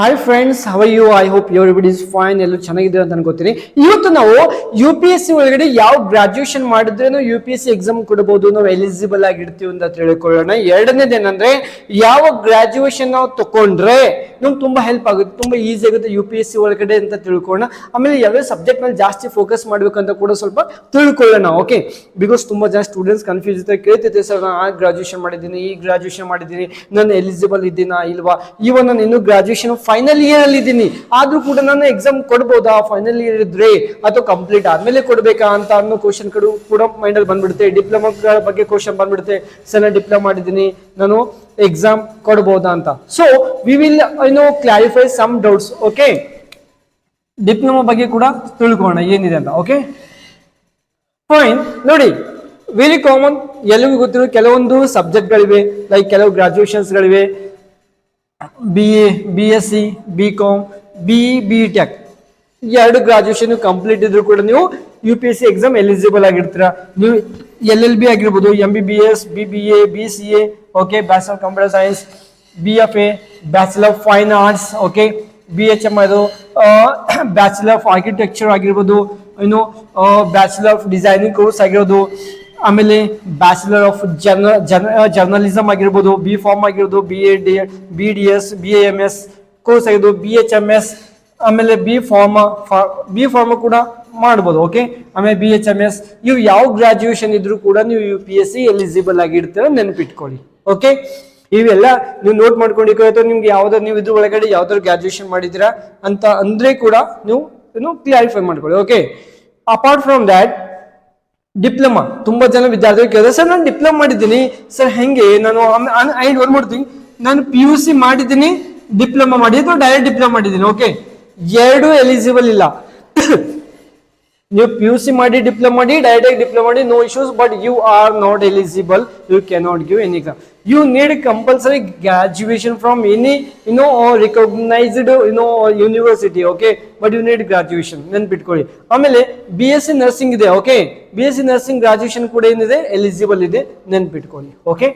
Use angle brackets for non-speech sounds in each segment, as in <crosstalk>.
Hi friends how you I hope everybody is fine ಎಲ್ಲ ಚೆನ್ನಾಗಿದೆ ಅಂತ ಅನ್ಕೋತೀನಿ. ಇವತ್ತು ನಾವು ಯು ಪಿ ಎಸ್ ಸಿ ಒಳಗಡೆ ಯಾವ ಗ್ರಾಜ್ಯುಯೇಷನ್ ಮಾಡಿದ್ರೆ U P S C exam ಕೊಡಬಹುದು ನಾವು ಎಲಿಜಿಬಲ್ ಆಗಿರ್ತೀವಿ ಅಂತ ತಿಳ್ಕೊಳ್ಳೋಣ. ಎರಡನೇದು ಏನಂದ್ರೆ ಯಾವ ಗ್ರಾಜುಯೇಷನ್ ನಾವು ತಕೊಂಡ್ರೆ ನಮ್ಗೆ ತುಂಬಾ ಹೆಲ್ಪ್ ಆಗುತ್ತೆ, ತುಂಬಾ ಈಸಿ ಆಗುತ್ತೆ ಯು ಪಿ ಎಸ್ ಸಿ ಒಳಗಡೆ ಅಂತ ತಿಳ್ಕೊಳ್ಳೋಣ. ಆಮೇಲೆ ಯಾವ್ಯಾವ ಸಬ್ಜೆಕ್ಟ್ ಮೇಲೆ ಜಾಸ್ತಿ ಫೋಕಸ್ ಮಾಡ್ಬೇಕಂತ ಕೂಡ ಸ್ವಲ್ಪ ತಿಳ್ಕೊಳ್ಳೋಣ ಓಕೆ ಬಿಕಾಸ್ ತುಂಬಾ ಜನ ಸ್ಟೂಡೆಂಟ್ಸ್ ಕನ್ಫ್ಯೂಸ್ ಇರ್ತಾರೆ ಕೇಳ್ತಿದ್ದೆ ಸರ್, ನಾನು ಆ ಗ್ರಾಜ್ಯುಯೇಷನ್ ಮಾಡಿದ್ದೀನಿ, ಈ ಗ್ರಾಜ್ಯುಯೇಷನ್ ಮಾಡಿದ್ದೀನಿ, ನಾನು ಎಲಿಜಿಬಲ್ ಇದ್ದೀನಾ, ಇಲ್ವಾ? ಇವನ್ ನಾನು ಇನ್ನು ಗ್ರಾಜುಯೇಷನ್ ಫೈನಲ್ ಇಯರ್ ಅಲ್ಲಿ ಇದ್ದೀನಿ. ಆದ್ರೂ ಕೂಡ ನಾನು ಎಕ್ಸಾಮ್ ಕೊಡ್ಬೋದಾ? ಫೈನಲ್ ಇಯರ್ ಇದ್ರೆ ಅಥವಾ ಕಂಪ್ಲೀಟ್ ಆದ್ಮೇಲೆ ಕೊಡ್ಬೇಕಾ ಅಂತ ಅನ್ನೋ ಕ್ವಶನ್ ಕಡು ಕೂಡ ಮೈಂಡ್ ಅಲ್ಲಿ ಬಂದ್ಬಿಡುತ್ತೆ. ಡಿಪ್ಲೊಮಾ ಬಗ್ಗೆ ಕ್ವಶನ್ ಬಂದ್ಬಿಡುತ್ತೆ. ಸರ್ ಡಿಪ್ಲೊಮಾ ಮಾಡಿದ್ದೀನಿ. ನಾನು ಎಕ್ಸಾಮ್ ಕೊಡ್ಬೋದಾ ಅಂತ. So we will know clarify some doubts okay diploma ಬಗ್ಗೆ ಕೂಡ ತಿಳ್ಕೊಳ್ಳೋಣ ಏನಿದೆ ಅಂತ ಓಕೆ ಫೈನ್ ನೋಡಿ ವೆರಿ ಕಾಮನ್ ಎಲ್ಲಿಗೂ ಗೊತ್ತಿರೋ ಕೆಲವೊಂದು ಸಬ್ಜೆಕ್ಟ್ಗಳಿವೆ ಲೈಕ್ ಕೆಲವು ಗ್ರಾಜುಯೇಷನ್ಸ್ಗಳಿವೆ B A B S C B com B B tech ಎರಡು ಗ್ರಾಜುಯೇಷನ್ ಕಂಪ್ಲೀಟ್ ಇದ್ರು ಕೂಡ ನೀವು U P S C exam eligible ಆಗಿರ್ತೀರಾ. ನೀವು ಎಲ್ ಎಲ್ ಬಿ ಆಗಿರ್ಬೋದು M B B S B B A B C A okay bachelor computer science B F A bachelor fine arts okay B H M ಅದು bachelor of architecture ಆಗಿರ್ಬೋದು, ಇನ್ನು bachelor of designing course ಆಗಿರೋದು ಆಮೇಲೆ bachelor of journ journ journalism ಆಗಿರ್ಬೋದು B pharm ಆಗಿರ್ಬೋದು B A D B D S B A M S course ಆಗಿದ್ದು B H M S ಆಮೇಲೆ B farm B farm ಕೂಡ ಮಾಡ್ಬೋದು ಓಕೆ ಆಮೇಲೆ B H M S ಇವು ಯಾವ graduation ಇದ್ರೂ ಕೂಡ ನೀವು U P S C eligible ಆಗಿರ್ತೀರ ನೆನಪಿಟ್ಕೊಳ್ಳಿ ಓಕೆ ಇವೆಲ್ಲ ನೀವು ನೋಟ್ ಮಾಡ್ಕೊಂಡಿಕೋ ಅಥವಾ ನಿಮ್ಗೆ ಯಾವ್ದಾದ್ರು ನೀವು ಇದ್ರ ಒಳಗಡೆ ಯಾವ್ದಾದ್ರು ಗ್ರಾಜ್ಯುಯೇಷನ್ ಮಾಡಿದ್ದೀರಾ ಅಂತ ಅಂದ್ರೆ ಕೂಡ ನೀವು ಏನು ಕ್ಲಾರಿಫೈ ಮಾಡ್ಕೊಳ್ಳಿ okay apart from that diploma. ತುಂಬಾ ಜನ ವಿದ್ಯಾರ್ಥಿಗಳು ಕೇಳಿದ್ರೆ ಸರ್, ನಾನು ಡಿಪ್ಲೊಮಾ ಮಾಡಿದ್ದೀನಿ. ಸರ್, ಹೆಂಗೆ? ನಾನು ಐಂಡ್ ಒಂದು ಮಾಡ್ತೀನಿ ನಾನು ಪಿ ಯು ಸಿ ಮಾಡಿದ್ದೀನಿ, ಡಿಪ್ಲೊಮಾ ಮಾಡಿ ಅಥವಾ ಡೈರೆಕ್ಟ್ ಡಿಪ್ಲೊಮಾ ಮಾಡಿದ್ದೀನಿ ಓಕೆ ಎರಡು ಎಲಿಜಿಬಲ್ ಇಲ್ಲ. <coughs> ನೀವು ಪಿ ಯು ಸಿ ಮಾಡಿ, ಡಿಪ್ಲೊಮಾ ಮಾಡಿ ಡೈರೆಕ್ಟ್ ಡಿಪ್ಲೊಮಾ ಮಾಡಿ no issues but you are not eligible you cannot give any you need compulsory graduation from any you know recognised you know university okay but you need graduation ನೆನ್ಪಿಟ್ಕೊಳ್ಳಿ ಆಮೇಲೆ B S C nursing ಇದೆ okay B S C nursing graduation ಕೂಡ ಏನಿದೆ eligible ಇದೆ ನೆನ್ಪಿಟ್ಕೊಳ್ಳಿ okay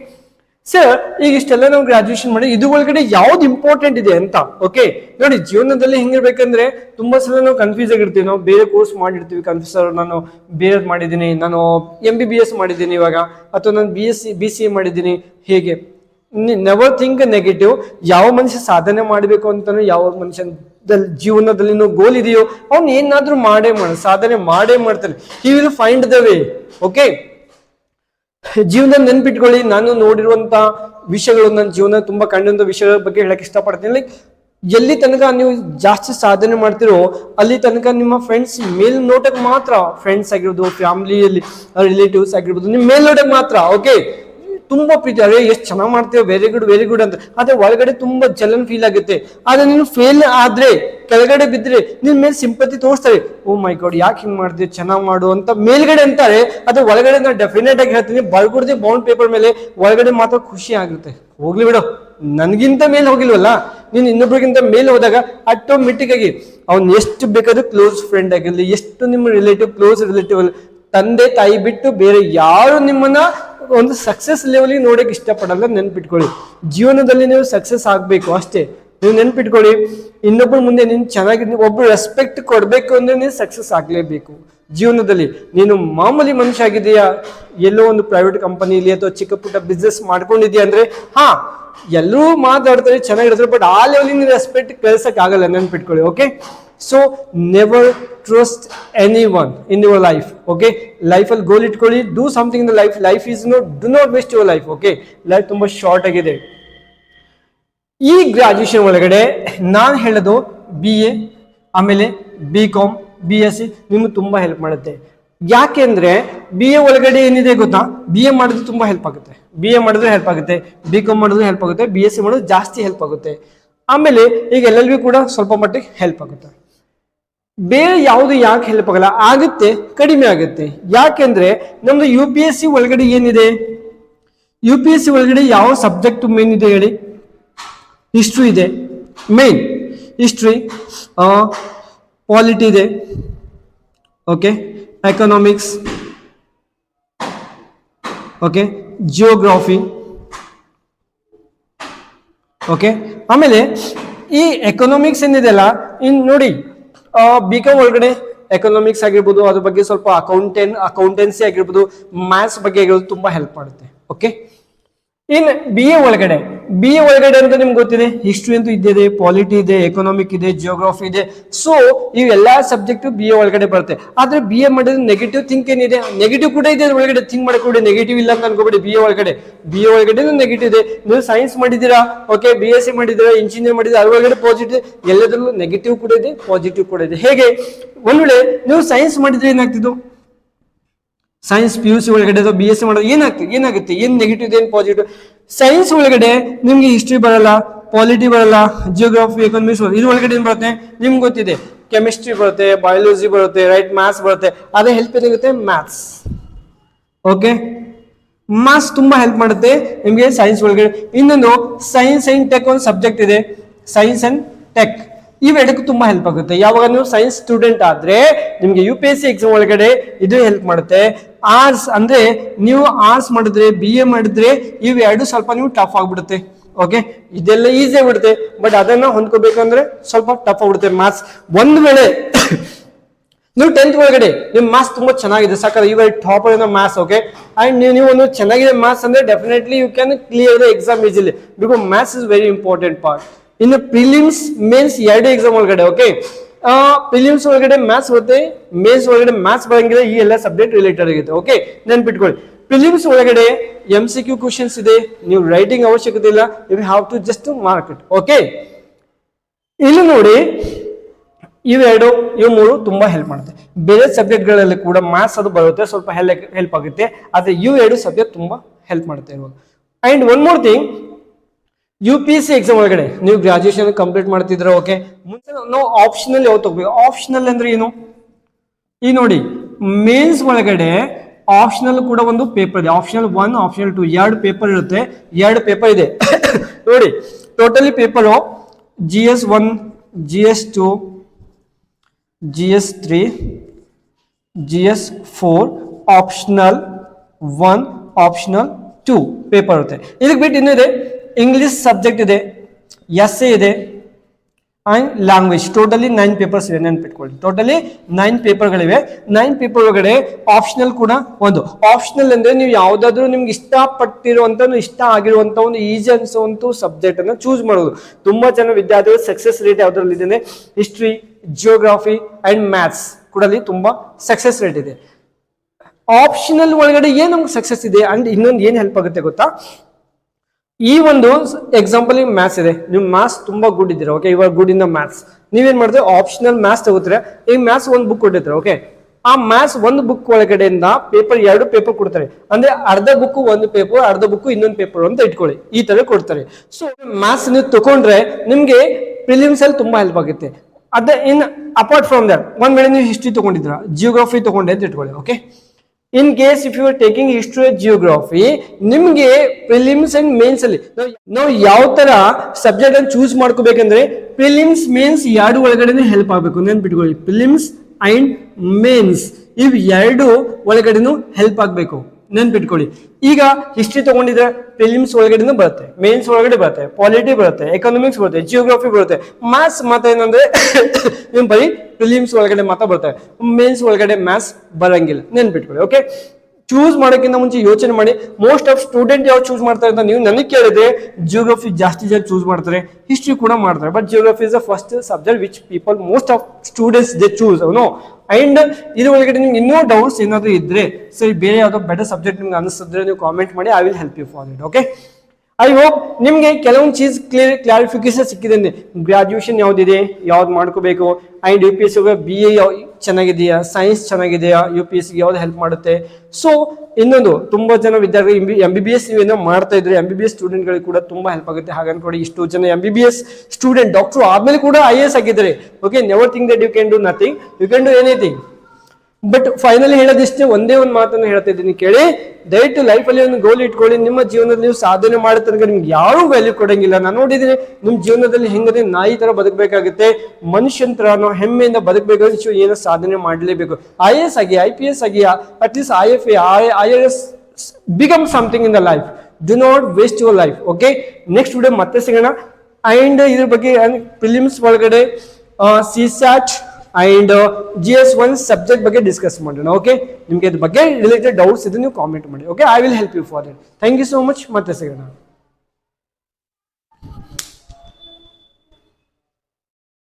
sir ಈಗ ಇಷ್ಟೆಲ್ಲ ನಾವು ಗ್ರಾಜುಯೇಷನ್ ಮಾಡಿ ಇದು ಒಳಗಡೆ ಯಾವ್ದು ಇಂಪಾರ್ಟೆಂಟ್ ಇದೆ ಅಂತ ಓಕೆ ನೋಡಿ, ಜೀವನದಲ್ಲಿ ಹೆಂಗಿರ್ಬೇಕಂದ್ರೆ ತುಂಬಾ ಸಲ ನಾವು ಕನ್ಫ್ಯೂಸ್ ಆಗಿರ್ತೀವಿ. ನಾವು ಬೇರೆ ಕೋರ್ಸ್ ಮಾಡಿರ್ತೀವಿ. ಕನ್ಫ್ಯೂಸ್ ನಾನು ಬೇರೆ ಮಾಡಿದ್ದೀನಿ. ನಾನು ಎಂ ಬಿ ಬಿ ಎಸ್ ಮಾಡಿದ್ದೀನಿ ಇವಾಗ, ಅಥವಾ ನಾನು B S C B C A ಮಾಡಿದ್ದೀನಿ. ಹೇಗೆ? ನೆವರ್ ಥಿಂಕ್ ನೆಗೆಟಿವ್ ಯಾವ ಮನುಷ್ಯ ಸಾಧನೆ ಮಾಡಬೇಕು ಅಂತಾನು ಯಾವ ಮನುಷ್ಯ ಜೀವನದಲ್ಲಿ ಗೋಲ್ ಇದೆಯೋ, ಅವ್ನು ಏನಾದ್ರೂ ಮಾಡೇ ಮಾಡ, ಸಾಧನೆ ಮಾಡೇ ಮಾಡ್ತಾನೆ. He will find the way okay ಜೀವನದಲ್ಲಿ ನೆನ್ಪಿಟ್ಕೊಳ್ಳಿ, ನಾನು ನೋಡಿರುವಂತ ವಿಷಯಗಳು ನನ್ನ ಜೀವನ ತುಂಬಾ ಕಂಡಂತ ವಿಷಯಗಳ ಬಗ್ಗೆ ಹೇಳಕ್ ಇಷ್ಟಪಡ್ತೀನಿ. ಲೈಕ್ ಎಲ್ಲಿ ತನಕ ನೀವು ಜಾಸ್ತಿ ಸಾಧನೆ ಮಾಡ್ತಿರೋ, ಅಲ್ಲಿ ತನಕ ನಿಮ್ಮ ಫ್ರೆಂಡ್ಸ್ ಮೇಲ್ ನೋಟಕ್ಕೆ ಮಾತ್ರ ಫ್ರೆಂಡ್ಸ್ ಆಗಿರ್ಬೋದು ಫ್ಯಾಮಿಲಿಯಲ್ಲಿ ರಿಲೇಟಿವ್ಸ್ ಆಗಿರ್ಬೋದು, ನಿಮ್ಮ ಮೇಲ್ ನೋಟಕ್ಕೆ ಮಾತ್ರ ಓಕೆ ತುಂಬಾ ಪ್ರೀತಿ ಎಷ್ಟು ಚೆನ್ನಾಗಿ ಮಾಡ್ತೀವಿ ವೆರಿ ಗುಡ್ ವೆರಿ ಗುಡ್ ಅಂತ. ಆದ್ರೆ ಒಳಗಡೆ ತುಂಬಾ ಜಲನ್ ಫೀಲ್ ಆಗುತ್ತೆ. ಆದ್ರೆ ನೀನು ಫೇಲ್ ಆದ್ರೆ, ಕೆಳಗಡೆ ಬಿದ್ರೆ ನಿನ್ ಮೇಲೆ ಸಿಂಪತಿ ತೋರಿಸ್ತಾರೆ. ಓ ಮೈ ಗಾಡ್ ಯಾಕೆ ಹಿಂಗ್ ಮಾಡ್ತೀವಿ ಚೆನ್ನಾಗಿ ಮಾಡು ಅಂತ ಮೇಲ್ಗಡೆ ಅಂತಾರೆ. ಅದು ಒಳಗಡೆ ನಾನು ಡೆಫಿನೆಟ್ ಆಗಿ ಹೇಳ್ತೀನಿ ಬರ್ಗುಡ್ದೆ ಬೌಂಡ್ ಪೇಪರ್ ಮೇಲೆ ಒಳಗಡೆ ಮಾತ್ರ ಖುಷಿ ಆಗುತ್ತೆ. ಹೋಗ್ಲಿ ಬಿಡು, ನನ್ಗಿಂತ ಮೇಲೆ ಹೋಗಿಲ್ವಲ್ಲ? ನೀನು ಇನ್ನೊಬ್ರಿಗಿಂತ ಮೇಲೆ ಹೋದಾಗ ಆಟೋಮೆಟಿಕ್ ಆಗಿ ಅವ್ನು ಎಷ್ಟು ಬೇಕಾದ್ರೂ ಕ್ಲೋಸ್ ಫ್ರೆಂಡ್ ಆಗಿರಲಿ, ಎಷ್ಟು ನಿಮ್ಮ ರಿಲೇಟಿವ್ ಕ್ಲೋಸ್ ರಿಲೇಟಿವ್ ತಂದೆ ತಾಯಿ ಬಿಟ್ಟು ಬೇರೆ ಯಾರು ನಿಮ್ಮನ್ನ ಒಂದು ಸಕ್ಸಸ್ ಲೆವೆಲಿಗೆ ನೋಡಕ್ಕೆ ಇಷ್ಟಪಡಲ್ಲ, ನೆನ್ಪಿಟ್ಕೊಳ್ಳಿ. ಜೀವನದಲ್ಲಿ ನೀವು ಸಕ್ಸಸ್ ಆಗ್ಬೇಕು ಅಷ್ಟೇ. ನೀವು ನೆನ್ಪಿಟ್ಕೊಳ್ಳಿ ಇನ್ನೊಬ್ಬರ ಮುಂದೆ ನೀನು ಚೆನ್ನಾಗಿ ಒಬ್ರು ರೆಸ್ಪೆಕ್ಟ್ ಕೊಡಬೇಕು ಅಂದ್ರೆ ನೀನು ಸಕ್ಸಸ್ ಆಗಲೇಬೇಕು. ಜೀವನದಲ್ಲಿ ನೀನು ಮಾಮೂಲಿ ಮನುಷ್ಯ ಆಗಿದೆಯಾ ಎಲ್ಲೋ ಒಂದು ಪ್ರೈವೇಟ್ ಕಂಪನಿಲಿ ಅಥವಾ ಚಿಕ್ಕ ಪುಟ್ಟ ಬಿಸ್ನೆಸ್ ಮಾಡ್ಕೊಂಡಿದ್ಯಾ ಅಂದ್ರೆ, ಹಾ, ಎಲ್ಲರೂ ಮಾತಾಡ್ತಾರೆ, ಚೆನ್ನಾಗಿರ್ತಾರೆ ಬಟ್ ಆ ಲೆವೆಲ್ ನೀನು ರೆಸ್ಪೆಕ್ಟ್ ಕಳ್ಸೋಕ್ಕಾಗಲ್ಲ ನೆನ್ಪಿಟ್ಕೊಳ್ಳಿ okay so never trust any one in your life okay ಲೈಫಲ್ಲಿ ಗೋಲ್ ಇಟ್ಕೊಳ್ಳಿ do something in life life is no do not waste your life okay life ತುಂಬ ಶಾರ್ಟ್ ಆಗಿದೆ. ಈ ಗ್ರಾಜುಯೇಷನ್ ಒಳಗಡೆ ನಾನು ಹೇಳೋದು ಬಿ ಎ ಆಮೇಲೆ B com B S C ನಿಮ್ಗೆ ತುಂಬ ಹೆಲ್ಪ್ ಮಾಡುತ್ತೆ. ಯಾಕೆಂದ್ರೆ ಬಿ ಎ ಒಳಗಡೆ ಏನಿದೆ ಗೊತ್ತಾ? ಬಿ ಎ ಮಾಡಿದ್ರೆ ತುಂಬ ಹೆಲ್ಪ್ ಆಗುತ್ತೆ. ಬಿ ಎ ಮಾಡಿದ್ರೆ ಹೆಲ್ಪ್ ಆಗುತ್ತೆ. ಬಿ ಕಾಮ್ ಮಾಡಿದ್ರೆ ಹೆಲ್ಪ್ ಆಗುತ್ತೆ. ಬಿ ಎಸ್ ಸಿ ಮಾಡಿದ್ರೆ ಜಾಸ್ತಿ ಹೆಲ್ಪ್ ಆಗುತ್ತೆ. ಆಮೇಲೆ ಈಗ ಎಲ್ ಎಲ್ ಬಿ ಕೂಡ ಸ್ವಲ್ಪ ಮಟ್ಟಿಗೆ ಹೆಲ್ಪ್ ಆಗುತ್ತೆ. ಬೇರೆ ಯಾವುದು ಯಾಕೆ ಹೆಲ್ಪ್ ಆಗಲ್ಲ, ಆಗುತ್ತೆ, ಕಡಿಮೆ ಆಗುತ್ತೆ. ಯಾಕೆಂದ್ರೆ ನಮ್ದು ಯು ಪಿ ಎಸ್ ಸಿ ಒಳಗಡೆ ಏನಿದೆ? ಯು ಪಿ ಎಸ್ ಸಿ ಒಳಗಡೆ ಯಾವ ಸಬ್ಜೆಕ್ಟ್ ಮೇನ್ ಇದೆ ಹೇಳಿ? ಹಿಸ್ಟ್ರಿ ಇದೆ. ಮೇನ್ ಹಿಸ್ಟ್ರಿ ಪಾಲಿಟಿ ಇದೆ. Okay economics okay geography okay ಆಮೇಲೆ ಈ ಎಕನಾಮಿಕ್ಸ್ ಏನಿದೆಯಲ್ಲ, ಇನ್ ನೋಡಿ. ಬಿ ಕಾಮ್ ಒಳಗಡೆ ಎಕನಾಮಿಕ್ಸ್ ಆಗಿರ್ಬೋದು, ಅದ್ರ ಬಗ್ಗೆ ಸ್ವಲ್ಪ ಅಕೌಂಟೆನ್ ಅಕೌಂಟೆನ್ಸಿ ಆಗಿರ್ಬೋದು ಮ್ಯಾಥ್ಸ್ ಬಗ್ಗೆ ಆಗಿರ್ಬೋದು ತುಂಬಾ ಹೆಲ್ಪ್ ಮಾಡುತ್ತೆ ಓಕೆ ಇನ್ ಬಿ ಎ ಒಳಗಡೆ ಬಿ ಒಳಗಡೆ ಅಂತ ನಿಮ್ಗೆ ಗೊತ್ತಿದೆ? ಹಿಸ್ಟ್ರಿ ಅಂತೂ ಇದ್ದಿದೆ ಪಾಲಿಟಿ ಇದೆ ಎಕನಾಮಿಕ್ ಇದೆ ಜಿಯೋಗ್ರಫಿ ಇದೆ. ಸೊ ಇವೆಲ್ಲಾ ಸಬ್ಜೆಕ್ಟ್ ಬಿ ಎ ಒಳಗಡೆ ಬರುತ್ತೆ. ಆದ್ರೆ ಬಿ ಎ ಮಾಡಿದ್ರೆ ನೆಗೆಟಿವ್ ಥಿಂಕ್ ಏನಿದೆ? ನೆಗೆಟಿವ್ ಕೂಡ ಇದೆ ಅದ್ರ ಒಳಗಡೆ. ಥಿಂಕ್ ಮಾಡ್ಕೊಬಿಡಿ ನೆಗೆಟಿವ್ ಇಲ್ಲ ಅಂತ ಅನ್ಕೋಬೇಡಿ ಬಿ ಎ ಒಳಗಡೆ. ಬಿ ಎ ಒಳಗಡೆ ನೆಗೆಟಿವ್ ಇದೆ. ನೀವು ಸೈನ್ಸ್ ಮಾಡಿದ್ದೀರಾ? ಓಕೆ ಬಿ ಎಸ್ ಸಿ ಮಾಡಿದ್ದೀರಾ? ಇಂಜಿನಿಯರ್ ಮಾಡಿದ್ರೆ ಅದ್ರ ಒಳಗಡೆ ಪಾಸಿಟಿವ್ ಎಲ್ಲದರಲ್ಲೂ ನೆಗೆಟಿವ್ ಕೂಡ ಇದೆ ಪಾಸಿಟಿವ್ ಕೂಡ ಇದೆ. ಹೇಗೆ? ಒಂದ್ ವೇಳೆ ನೀವು ಸೈನ್ಸ್ ಮಾಡಿದ್ರೆ ಏನಾಗ್ತಿದ್ದು? ಸೈನ್ಸ್ ಪಿ ಯು ಸಿ ಒಳಗಡೆ ಬಿ ಎಸ್ ಸಿ ಮಾಡೋದು ಏನಾಗ್ತದೆ? ಏನಾಗುತ್ತೆ? ಏನ್ ನೆಗೆಟಿವ್ ಏನ್ ಪಾಸಿಟಿವ್ ಸೈನ್ಸ್ ಒಳಗಡೆ ನಿಮ್ಗೆ ಹಿಸ್ಟ್ರಿ ಬರಲ್ಲ ಪಾಲಿಟಿ ಬರಲ್ಲ ಜಿಯೋಗ್ರಫಿ ಎಕನಾಮಿಕ್ಸ್ ಇದು ಒಳಗಡೆ ಏನ್ ಬರುತ್ತೆ? ನಿಮ್ಗೆ ಗೊತ್ತಿದೆ. ಕೆಮಿಸ್ಟ್ರಿ ಬರುತ್ತೆ ಬಯಾಲಜಿ ಬರುತ್ತೆ ರೈಟ್ ಮ್ಯಾಥ್ಸ್ ಬರುತ್ತೆ. ಅದೇ ಹೆಲ್ಪ್ ಏನಾಗುತ್ತೆ ಮ್ಯಾಥ್ಸ್ ಓಕೆ ಮ್ಯಾಥ್ಸ್ ತುಂಬಾ ಹೆಲ್ಪ್ ಮಾಡುತ್ತೆ. ನಿಮಗೆ ಸೈನ್ಸ್ ಒಳಗಡೆ. ಇನ್ನೊಂದು ಸೈನ್ಸ್ ಅಂಡ್ ಟೆಕ್ ಒಂದು ಸಬ್ಜೆಕ್ಟ್ ಇದೆ. ಸೈನ್ಸ್ ಅಂಡ್ ಟೆಕ್ ಇವೆರಡಕ್ಕೂ ತುಂಬಾ ಹೆಲ್ಪ್ ಆಗುತ್ತೆ. ಯಾವಾಗ ನೀವು ಸೈನ್ಸ್ ಸ್ಟೂಡೆಂಟ್ ಆದ್ರೆ ನಿಮ್ಗೆ U P S C exam ಒಳಗಡೆ ಇದು ಹೆಲ್ಪ್ ಮಾಡುತ್ತೆ. ಆರ್ಟ್ಸ್ ಅಂದ್ರೆ ನೀವು ಆರ್ಟ್ಸ್ ಮಾಡಿದ್ರೆ ಬಿ ಎ ಮಾಡಿದ್ರೆ ಇವೆರಡು ಸ್ವಲ್ಪ ನೀವು ಟಫ್ ಆಗ್ಬಿಡುತ್ತೆ. ಓಕೆ ಇದೆಲ್ಲ ಈಸಿ ಆಗ್ಬಿಡುತ್ತೆ. ಬಟ್ ಅದನ್ನ ಹೊಂದ್ಕೋಬೇಕಂದ್ರೆ ಸ್ವಲ್ಪ ಟಫ್ ಆಗ್ಬಿಡುತ್ತೆ ಮಾರ್ಕ್ಸ್ ಒಂದ್ ವೇಳೆ <coughs> ನೀವು ಟೆಂತ್ ಒಳಗಡೆ ನಿಮ್ ಮಾರ್ಕ್ಸ್ ತುಂಬಾ ಚೆನ್ನಾಗಿದೆ. ಸಾಕಾದ್ರೆ ಇವರ್ ಟಾಪ್ ಏನೋ ಮಾರ್ಕ್ಸ್ ಓಕೆ ಅಂಡ್ ನೀವು ನೀವು ಒಂದು ಚೆನ್ನಾಗಿದೆ ಮಾರ್ಕ್ಸ್ ಅಂದ್ರೆ definitely you can clear the exam easily because maths is very important part ಇನ್ನು ಪ್ರಿಲಿಮ್ಸ್ ಮೇನ್ಸ್ ಎರಡು ಎಕ್ಸಾಮ್ ಒಳಗಡೆ ಓಕೆ ಪ್ರಿಲಿಮ್ಸ್ ಒಳಗಡೆ ಮ್ಯಾಥ್ಸ್ ಬರುತ್ತೆ ಮೇನ್ಸ್ ಒಳಗಡೆ ಮ್ಯಾಥ್ಸ್ ಬರಂಗಿಲ್ಲ, ಈ ಎಲ್ಲ ಸಬ್ಜೆಕ್ಟ್ ರಿಲೇಟೆಡ್ ಆಗಿದೆ ಓಕೆ ನೆನ್ಪಿಟ್ಕೊಳ್ಳಿ. ಪ್ರಿಲಿಮ್ಸ್ ಒಳಗಡೆ ಎಂ ಸಿ ಕ್ಯೂ ಕ್ವಶನ್ಸ್ ಇದೆ, ನೀವು ರೈಟಿಂಗ್ ಅವಶ್ಯಕತೆ ಇಲ್ಲ you have to just mark it okay ಇಲ್ಲಿ ನೋಡಿ, ಇವೆರಡು, ಇವು ಮೂರು ತುಂಬಾ ಹೆಲ್ಪ್ ಮಾಡುತ್ತೆ. ಬೇರೆ ಸಬ್ಜೆಕ್ಟ್ಗಳಲ್ಲಿ ಕೂಡ ಮ್ಯಾಥ್ಸ್ ಅದು ಬರುತ್ತೆ, ಸ್ವಲ್ಪ ಹೆಲ್ಪ್ ಹೆಲ್ಪ್ ಆಗುತ್ತೆ, ಆದರೆ ಇವು ಎರಡು ಸಬ್ಜೆಕ್ಟ್ ತುಂಬಾ ಹೆಲ್ಪ್ ಮಾಡುತ್ತೆ ಇವಾಗ. And one more thing U P S C exam ಒಳಗಡೆ. ನೀವು ಗ್ರಾಜುಯೇಷನ್ ಕಂಪ್ಲೀಟ್ ಮಾಡ್ತಿದ್ರೆ ಓಕೆ ಮುಂಚೆ ನಾವು ಆಪ್ಷನಲ್ ಯಾವ್ದು ತಗೋಬೇಕು? ಆಪ್ಷನಲ್ ಅಂದ್ರೆ ಏನು? ಈ ನೋಡಿ ಮೇನ್ಸ್ ಒಳಗಡೆ ಆಪ್ಷನಲ್ ಕೂಡ ಒಂದು ಪೇಪರ್ ಇದೆ. ಆಪ್ಷನಲ್ ಒನ್ ಆಪ್ಷನಲ್ ಟು ಎರಡು ಪೇಪರ್ ಇರುತ್ತೆ. ಎರಡು ಪೇಪರ್ ಇದೆ. <coughs> ನೋಡಿ totally paper G S one G S two G S three G S four optional one optional two paper ಇರುತ್ತೆ. ಇದಕ್ಕೆ ಬಿಟ್ಟು ಇನ್ನಿದೆ ಇಂಗ್ಲಿಷ್ ಸಬ್ಜೆಕ್ಟ್ ಇದೆ ಎಸ್ ಎ ಇದೆ and language totally nine papers ಇದೆ, ನೆನ್ಪಿಟ್ಕೊಳ್ಳಿ. ಟೋಟಲಿ ನೈನ್ ಪೇಪರ್ಗಳಿವೆ ನೈನ್ ಪೇಪರ್ ಒಳಗಡೆ ಆಪ್ಷನಲ್ ಕೂಡ ಒಂದು. ಆಪ್ಷನಲ್ ಅಂದ್ರೆ ನೀವು ಯಾವುದಾದ್ರೂ ನಿಮ್ಗೆ ಇಷ್ಟಪಟ್ಟಿರುವಂತ ಇಷ್ಟ ಆಗಿರುವಂಥ ಒಂದು ಈಸಿ ಅನ್ಸುವಂತ ಸಬ್ಜೆಕ್ಟ್ ಅನ್ನ ಚೂಸ್ ಮಾಡೋದು. ತುಂಬಾ ಜನ ವಿದ್ಯಾರ್ಥಿಗಳು ಸಕ್ಸಸ್ ರೇಟ್ ಯಾವ್ದ್ರಲ್ಲಿ ಇದೆ ಹಿಸ್ಟ್ರಿ ಜಿಯೋಗ್ರಫಿ ಅಂಡ್ ಮ್ಯಾಥ್ಸ್ ಕೂಡ ತುಂಬಾ ಸಕ್ಸಸ್ ರೇಟ್ ಇದೆ. ಆಪ್ಷನಲ್ ಒಳಗಡೆ ಏನು ನಮ್ಗೆ ಸಕ್ಸಸ್ ಇದೆ? ಆ್ಯಂಡ್ ಇನ್ನೊಂದು ಏನು ಹೆಲ್ಪ್ ಆಗುತ್ತೆ ಗೊತ್ತಾ? ಈ ಒಂದು ಎಕ್ಸಾಂಪಲ್ ಮ್ಯಾಥ್ಸ್ ಇದೆ. ನಿಮ್ ಮ್ಯಾಥ್ಸ್ ತುಂಬಾ ಗುಡ್ ಇದ್ದೀರಾ ಓಕೆ ಇವಾಗ ಗುಡ್ ಇನ್ ದ ಮ್ಯಾಥ್ಸ್ ನೀವೇನ್ ಮಾಡಿದ್ರೆ ಆಪ್ಷನಲ್ ಮ್ಯಾಥ್ಸ್ ತಗೋತೀರಾ? ಈ ಮ್ಯಾಥ್ಸ್ ಒಂದು ಬುಕ್ ಕೊಟ್ಟಿದ್ರೆ ಓಕೆ ಆ ಮ್ಯಾಥ್ಸ್ ಒಂದು ಬುಕ್ ಒಳಗಡೆಯಿಂದ ಪೇಪರ್ ಎರಡು ಪೇಪರ್ ಕೊಡ್ತಾರೆ. ಅಂದ್ರೆ ಅರ್ಧ ಬುಕ್ ಒಂದು ಪೇಪರ್ ಅರ್ಧ ಬುಕ್ ಇನ್ನೊಂದು ಪೇಪರ್ ಅಂತ ಇಟ್ಕೊಳ್ಳಿ. ಈ ತರ ಕೊಡ್ತಾರೆ. ಸೊ ಮ್ಯಾಥ್ಸ್ ನೀವು ತಗೊಂಡ್ರೆ ನಿಮ್ಗೆ ಪ್ರಿಲಿಮ್ಸ್ ಅಲ್ಲಿ ತುಂಬಾ ಹೆಲ್ಪ್ ಆಗುತ್ತೆ. ಅದ ಇನ್ ಅಪಾರ್ಟ್ ಫ್ರಮ್ ದಟ್ ಒಂದ್ ವೇಳೆ ನೀವು ಹಿಸ್ಟ್ರಿ ತಗೊಂಡಿದ್ರ ಜಿಯೋಗ್ರಫಿ ತಗೊಂಡೆ ಅಂತ ಇಟ್ಕೊಳ್ಳಿ okay in case if you are taking history geography ನಿಮ್ಗೆ ಪ್ರಿಲಿಮ್ಸ್ ಅಂಡ್ ಮೇನ್ಸ್ ಅಲ್ಲಿ, ನಾವು ಯಾವ ತರ ಸಬ್ಜೆಕ್ಟ್ ಅನ್ನು ಚೂಸ್ ಮಾಡ್ಕೋಬೇಕಂದ್ರೆ ಪ್ರಿಲಿಮ್ಸ್ ಮೇನ್ಸ್ ಎರಡು ಒಳಗಡೆ ಹೆಲ್ಪ್ ಆಗಬೇಕು, ನೆನ್ಪಿಟ್ಕೊಳ್ಳಿ. ಪ್ರಿಲಿಮ್ಸ್ ಅಂಡ್ ಮೇನ್ಸ್ ಇವ್ ಎರಡು ಒಳಗಡೆನು ಹೆಲ್ಪ್ ಆಗಬೇಕು. ನೆನ್ಪಿಟ್ಕೊಳ್ಳಿ. ಈಗ ಹಿಸ್ಟ್ರಿ ತಗೊಂಡಿದ್ರೆ ಫಿಲಿಮ್ಸ್ ಒಳಗಡೆನೂ ಬರುತ್ತೆ ಮೇನ್ಸ್ ಒಳಗಡೆ ಬರುತ್ತೆ ಪಾಲಿಟಿ ಬರುತ್ತೆ ಎಕನಾಮಿಕ್ಸ್ ಬರುತ್ತೆ ಜಿಯೋಗ್ರಫಿ ಬರುತ್ತೆ. ಮ್ಯಾಥ್ಸ್ ಮಾತ್ರ ಏನಂದ್ರೆ <coughs> ನಿಮ್ ಬರೀ ಫಿಲಿಮ್ಸ್ ಒಳಗಡೆ ಮಾತ್ರ ಬರ್ತಾರೆ ಮೇನ್ಸ್ ಒಳಗಡೆ ಮ್ಯಾಥ್ಸ್ ಬರಂಗಿಲ್ಲ. ನೆನ್ಪಿಟ್ಕೊಳ್ಳಿ ಓಕೆ ಚೂಸ್ ಮಾಡೋಕ್ಕಿಂತ ಮುಂಚೆ ಯೋಚನೆ ಮಾಡಿ. ಮೋಸ್ಟ್ ಆಫ್ ಸ್ಟೂಡೆಂಟ್ ಯಾವ ಚೂಸ್ ಮಾಡ್ತಾರೆ ಅಂತ ನೀವು ನನಗೆ ಕೇಳಿದ್ರೆ ಜಿಯೋಗ್ರಫಿ ಜಾಸ್ತಿ ಜನ ಚೂಸ್ ಮಾಡ್ತಾರೆ ಹಿಸ್ಟ್ರಿ ಕೂಡ ಮಾಡ್ತಾರೆ. But geography is the first subject which people most of students they choose ಅವನು ಅಂಡ್ ಇದ್ರ ಒಳಗಡೆ ನಿಮ್ಗೆ ಇನ್ನೂ ಡೌಟ್ಸ್ ಏನಾದರೂ ಇದ್ರೆ ಸೊ ಬೇರೆ ಯಾವುದೋ ಬೆಟರ್ ಸಬ್ಜೆಕ್ಟ್ ನಿಮ್ಗೆ ಅನಿಸಿದ್ರೆ ನೀವು ಕಾಮೆಂಟ್ ಮಾಡಿ I will help you for it okay I hope ನಿಮ್ಗೆ ಕೆಲವೊಂದು ಚೀಸ್ ಕ್ಲಿಯರ್ ಕ್ಲಾರಿಫಿಕೇಶನ್ ಸಿಕ್ಕಿದೆ ಗ್ರಾಜುಯೇಷನ್ ಯಾವ್ದಿದೆ, ಯಾವ್ದು ಮಾಡ್ಕೋಬೇಕು? And U P S B A ಚೆನ್ನಾಗಿದೆಯಾ? ಸೈನ್ಸ್ ಚೆನ್ನಾಗಿದೆಯಾ? ಯು ಪಿ ಎಸ್ ಯಾವ್ದು ಹೆಲ್ಪ್ ಮಾಡುತ್ತೆ? ಸೊ ಇನ್ನೊಂದು, ತುಂಬಾ ಜನ ವಿದ್ಯಾರ್ಥಿ ಎಂ ಬಿ ಬಿ ಎಸ್ ಏನೋ ಮಾಡ್ತಾ ಇದ್ರೆ ಎಂ ಬಿ ಬಿ ಎಸ್ ಸ್ಟೂಡೆಂಟ್ಗಳಿಗೆ ಕೂಡ ತುಂಬಾ ಹೆಲ್ಪ್ ಆಗುತ್ತೆ. ಹಾಗೆ ಅನ್ಕೊಡಿ ಇಷ್ಟು ಜನ M B B S student doctor ಆದ್ಮೇಲೆ ಕೂಡ ಐ ಎ ಎಸ್ ಆಗಿದ್ದಾರೆ. Okay never think that you can do nothing you can do anything but finally ಹೇಳೋದಿಷ್ಟೇ ಒಂದೇ ಒಂದು ಮಾತನ್ನು ಹೇಳ್ತಾ ಇದ್ದೀನಿ, ಕೇಳಿ. ದಯವಿಟ್ಟು ಲೈಫಲ್ಲಿ ಒಂದು ಗೋಲ್ ಇಟ್ಕೊಳ್ಳಿ. ನಿಮ್ಮ ಜೀವನದಲ್ಲಿ ನೀವು ಸಾಧನೆ ಮಾಡೋ ತನಕ ನಿಮ್ಗೆ ಯಾರು ವ್ಯಾಲ್ಯೂ ಕೊಡಂಗಿಲ್ಲ. ನಾನು ನೋಡಿದ್ದೀನಿ ನಿಮ್ಮ ಜೀವನದಲ್ಲಿ ಹೆಂಗದೆ ನಾಯಿ ತರ ಬದುಕಬೇಕಾಗುತ್ತೆ ಮನುಷ್ಯನ ತರ ನಾವು ಹೆಮ್ಮೆಯಿಂದ ಬದುಕಬೇಕಾದ್ರೆ ನೀವು ಏನೋ ಸಾಧನೆ ಮಾಡಲೇಬೇಕು. ಐ ಎಸ್ ಆಗಿ ಐ ಪಿ ಎಸ್ ಆಗಿ at least I F A I S become something in the life do not waste your life okay next video ಮತ್ತೆ ಸಿಗೋಣ. ಅಂಡ್ ಇದ್ರ ಬಗ್ಗೆ ಫಿಲಿಮ್ಸ್ ಒಳಗಡೆ CSAT and G S one subject ಬಗ್ಗೆ discuss ಮಾಡೋಣ okay ನಿಮಗೆ ಇದ್ರ ಬಗ್ಗೆ ರಿಲೇಟೆಡ್ ಡೌಟ್ಸ್ ಇದ್ರೆ ನೀವು ಕಾಮೆಂಟ್ ಮಾಡಿ okay I will help you for it thank you so much ಮತ್ತೆ ಸಿಗೋಣ.